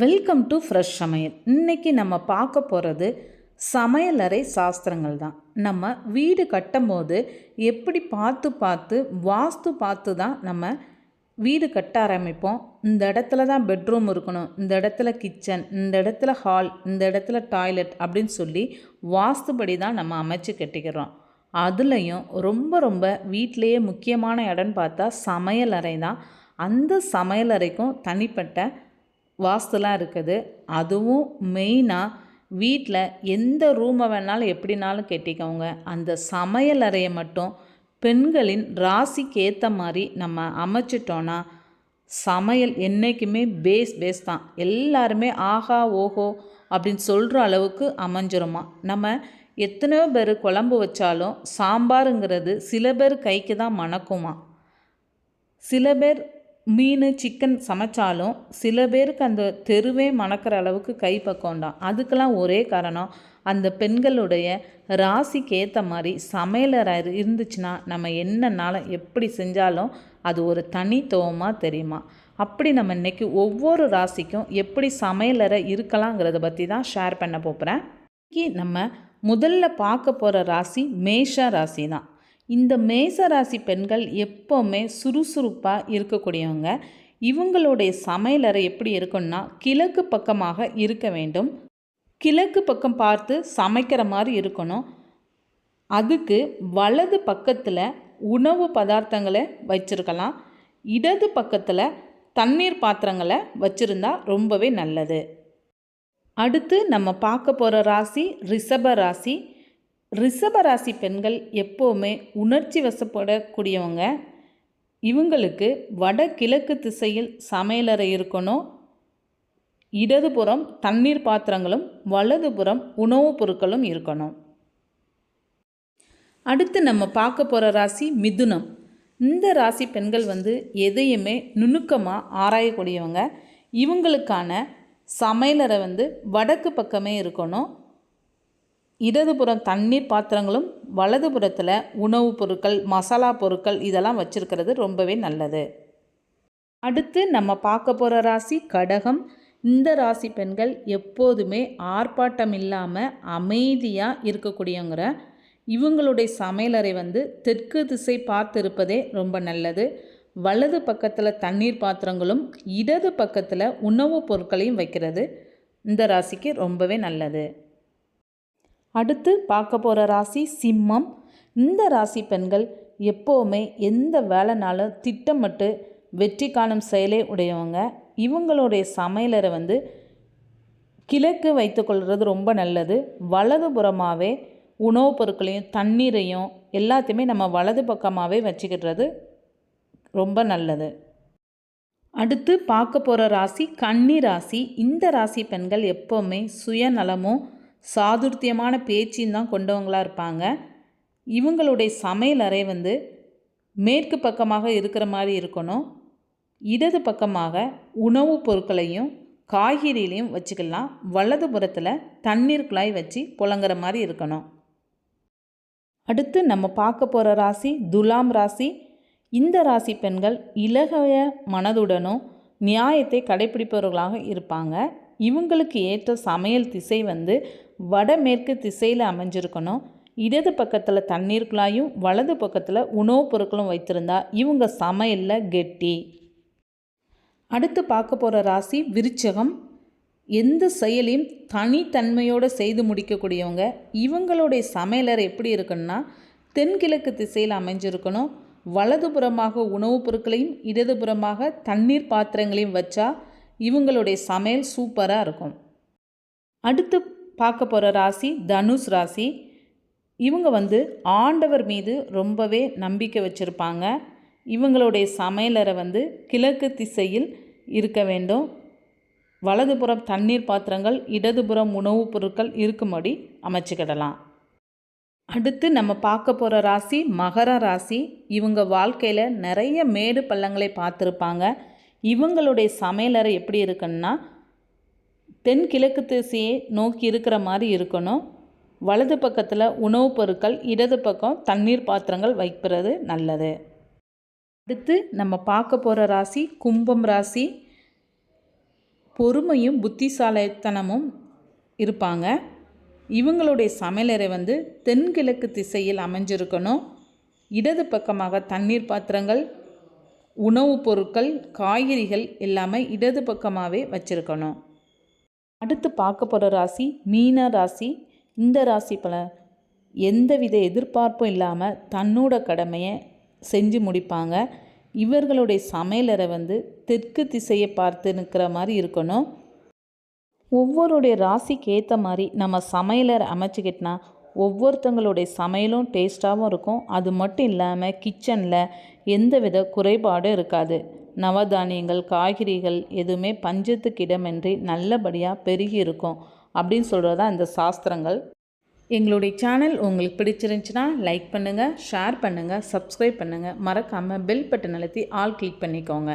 Welcome to fresh சமையல். இன்றைக்கி நம்ம பார்க்க போகிறது சமையலறை சாஸ்திரங்கள் தான். நம்ம வீடு கட்டும்போது எப்படி பார்த்து பார்த்து வாஸ்து பார்த்து தான் நம்ம வீடு கட்ட ஆரம்பிப்போம். இந்த இடத்துல தான் பெட்ரூம் இருக்கணும். இந்த இடத்துல கிச்சன் இந்த இடத்துல ஹால் இந்த இடத்துல டாய்லெட் அப்படின்னு சொல்லி வாஸ்துபடி தான் நம்ம அமைச்சு கட்டிக்கிறோம். அதுலேயும் ரொம்ப ரொம்ப வீட்டிலையே முக்கியமான இடம்னு பார்த்தா சமையலறை தான். அந்த சமையலறைக்கும் தனிப்பட்ட வாஸ்துலாம் இருக்குது. அதுவும் மெயினாக வீட்டில் எந்த ரூமை வேணாலும் எப்படினாலும் கட்டிக்கோங்க. அந்த சமையல் அறையை மட்டும் பெண்களின் ராசிக்கு ஏற்ற மாதிரி நம்ம அமைச்சிட்டோன்னா சமையல் என்றைக்குமே பேஸ் பேஸ் தான். எல்லாருமே ஆஹா ஓஹோ அப்படின்னு சொல்கிற அளவுக்கு அமைஞ்சிருமா? நம்ம எத்தனையோ பேர் குழம்பு வச்சாலும் சாம்பாருங்கிறது சில பேர் கைக்கு தான் மணக்குமா? சில பேர் மீன் சிக்கன் சமைச்சாலும் சில பேருக்கு அந்த தெருவே மணக்கிற அளவுக்கு கை பக்கம்தான் அதுக்கெல்லாம் ஒரே காரணம் அந்த பெண்களுடைய ராசிக்கு ஏற்ற மாதிரி சமையலறை இருந்துச்சுன்னா நம்ம என்னன்னாலும் எப்படி செஞ்சாலும் அது ஒரு தனித்துவமாக தெரியுமா? அப்படி நம்ம இன்றைக்கி ஒவ்வொரு ராசிக்கும் எப்படி சமையலறை இருக்கலாங்கிறத பற்றி தான் ஷேர் பண்ண போகிறேன் இன்றைக்கி நம்ம முதல்ல பார்க்க போகிற ராசி மேஷ ராசி தான் இந்த மேச ராசி பெண்கள் எப்போவுமே சுறுசுறுப்பாக இருக்கக்கூடியவங்க. இவங்களுடைய சமையலறை எப்படி இருக்குன்னா கிழக்கு பக்கமாக இருக்க வேண்டும். கிழக்கு பக்கம் பார்த்து சமைக்கிற மாதிரி இருக்கணும். அதுக்கு வலது பக்கத்தில் உணவு பதார்த்தங்களை வச்சுருக்கலாம். இடது பக்கத்தில் தண்ணீர் பாத்திரங்களை வச்சுருந்தா ரொம்பவே நல்லது. அடுத்து நம்ம பார்க்க போகிற ராசி ரிஷப ராசி. ரிஷபராசி பெண்கள் எப்போவுமே உணர்ச்சி வசப்படக்கூடியவங்க. இவங்களுக்கு வடகிழக்கு திசையில் சமையலறை இருக்கணும். இடதுபுறம் தண்ணீர் பாத்திரங்களும் வலதுபுறம் உணவுப் பொருட்களும் இருக்கணும். அடுத்து நம்ம பார்க்க போகிற ராசி மிதுனம். இந்த ராசி பெண்கள் வந்து எதையுமே நுணுக்கமாக ஆராயக்கூடியவங்க. இவங்களுக்கான சமையலறை வந்து வடக்கு பக்கமே இருக்கணும். இடதுபுறம் தண்ணீர் பாத்திரங்களும் வலதுபுறத்தில் உணவுப் பொருட்கள் மசாலா பொருட்கள் இதெல்லாம் வச்சுருக்கிறது ரொம்பவே நல்லது. அடுத்து நம்ம பார்க்க போகிற ராசி கடகம். இந்த ராசி பெண்கள் எப்போதுமே ஆர்ப்பாட்டம் இல்லாமல் அமைதியாக இருக்கக்கூடியவங்கிற இவங்களுடைய சமையலறை வந்து தெற்கு திசை பார்த்து இருப்பதே ரொம்ப நல்லது. வலது பக்கத்தில் தண்ணீர் பாத்திரங்களும் இடது பக்கத்தில் உணவுப் பொருட்களையும் வைக்கிறது. இந்த ராசிக்கு ரொம்பவே நல்லது. அடுத்து பார்க்க போகிற ராசி சிம்மம். இந்த ராசி பெண்கள் எப்போவுமே எந்த வேலைனாலும் திட்டமிட்டு வெற்றி காணும் செயலே உடையவங்க. இவங்களுடைய சமையலரை வந்து கிழக்கு வைத்துக்கொள்கிறது ரொம்ப நல்லது. வலதுபுறமாகவே உணவுப் பொருட்களையும் தண்ணீரையும் எல்லாத்தையுமே நம்ம வலது பக்கமாகவே வச்சுக்கிடுறது ரொம்ப நல்லது. அடுத்து பார்க்க போகிற ராசி கன்னி ராசி. இந்த ராசி பெண்கள் எப்போவுமே சுயநலமும் சாதுர்த்தியமான பேச்சின் தான் கொண்டவங்களாக இருப்பாங்க. இவங்களுடைய சமையல் அறை வந்து மேற்கு பக்கமாக இருக்கிற மாதிரி இருக்கணும். இடது பக்கமாக உணவுப் பொருட்களையும் காய்கறிகளையும் வச்சுக்கலாம். வலது புறத்தில் தண்ணீர் குழாய் வச்சு புழங்குற மாதிரி இருக்கணும். அடுத்து நம்ம பார்க்க போகிற ராசி துலாம் ராசி. இந்த ராசி பெண்கள் இலகைய மனதுடனும் நியாயத்தை கடைபிடிப்பவர்களாக இருப்பாங்க. இவங்களுக்கு ஏற்ற சமையல் திசை வந்து வடமேற்கு திசையில் அமைஞ்சிருக்கணும். இடது பக்கத்தில் தண்ணீர் குழாயும் வலது பக்கத்தில் உணவுப் பொருட்களும் வைத்திருந்தா இவங்க சமையலில் கெட்டி. அடுத்து பார்க்க போகிற ராசி விருச்சகம். எந்த செயலையும் தனித்தன்மையோடு செய்து முடிக்கக்கூடியவங்க. இவங்களுடைய சமையலறை எப்படி இருக்குன்னா தென்கிழக்கு திசையில் அமைஞ்சிருக்கணும். வலதுபுறமாக உணவுப் பொருட்களையும் இடதுபுறமாக தண்ணீர் பாத்திரங்களையும் வச்சா இவங்களுடைய சமையல் சூப்பராக இருக்கும். அடுத்து பார்க்க போகிற ராசி தனுஷ் ராசி. இவங்க வந்து ஆண்டவர் மீது ரொம்பவே நம்பிக்கை வச்சுருப்பாங்க. இவங்களுடைய சமையலறை வந்து கிழக்கு திசையில் இருக்க வேண்டும். வலதுபுறம் தண்ணீர் பாத்திரங்கள் இடதுபுறம் உணவுப் பொருட்கள் இருக்கும்படி அமைச்சுக்கிடலாம். அடுத்து நம்ம பார்க்க போகிற ராசி மகர ராசி. இவங்க வாழ்க்கையில் நிறைய மேடு பள்ளங்களை பார்த்துருப்பாங்க. இவங்களுடைய சமையலறை எப்படி இருக்குன்னா தென்கிழக்கு திசையை நோக்கி இருக்கிற மாதிரி இருக்கணும். வலது பக்கத்தில் உணவுப் பொருட்கள் இடது பக்கம் தண்ணீர் பாத்திரங்கள் வைக்கிறது நல்லது. அடுத்து நம்ம பார்க்க போகிற ராசி கும்பம் ராசி. பொறுமையும் புத்திசாலித்தனமும் இருப்பாங்க. இவங்களுடைய சமையலறை வந்து தென்கிழக்கு திசையில் அமைஞ்சிருக்கணும். இடது பக்கமாக தண்ணீர் பாத்திரங்கள் உணவுப் பொருட்கள் காய்கறிகள் எல்லாமே இடது பக்கமாகவே வச்சுருக்கணும். அடுத்து பார்க்க போகிற ராசி மீன ராசி. இந்த ராசி பல எந்தவித எதிர்பார்ப்பும் இல்லாமல் தன்னோட கடமையை செஞ்சு முடிப்பாங்க. இவர்களுடைய சமையலறை வந்து தெற்கு திசையை பார்த்து நிற்கிற மாதிரி இருக்கணும். ஒவ்வொருடைய ராசிக்கு ஏற்ற மாதிரி நம்ம சமையலறை அமைச்சிக்கிட்டனா ஒவ்வொருத்தங்களுடைய சமையலும் டேஸ்ட்டாகவும் இருக்கும். அது மட்டும் இல்லாமல் கிச்சனில் எந்தவித குறைபாடும் இருக்காது. நவதானியங்கள் காய்கறிகள் எதுவுமே பஞ்சத்துக்கு இடமின்றி நல்லபடியாக பெருகி இருக்கும். அப்படின்னு சொல்கிறது தான் இந்த சாஸ்திரங்கள். எங்களுடைய சேனல் உங்களுக்கு பிடிச்சிருந்துச்சுன்னா லைக் பண்ணுங்கள் ஷேர் பண்ணுங்கள் சப்ஸ்கிரைப் பண்ணுங்கள் மறக்காமல் பெல் பட்டன் அழுத்தி ஆல் கிளிக் பண்ணிக்கோங்க.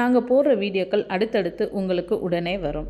நாங்கள் போடுற வீடியோக்கள் அடுத்தடுத்து உங்களுக்கு உடனே வரும்.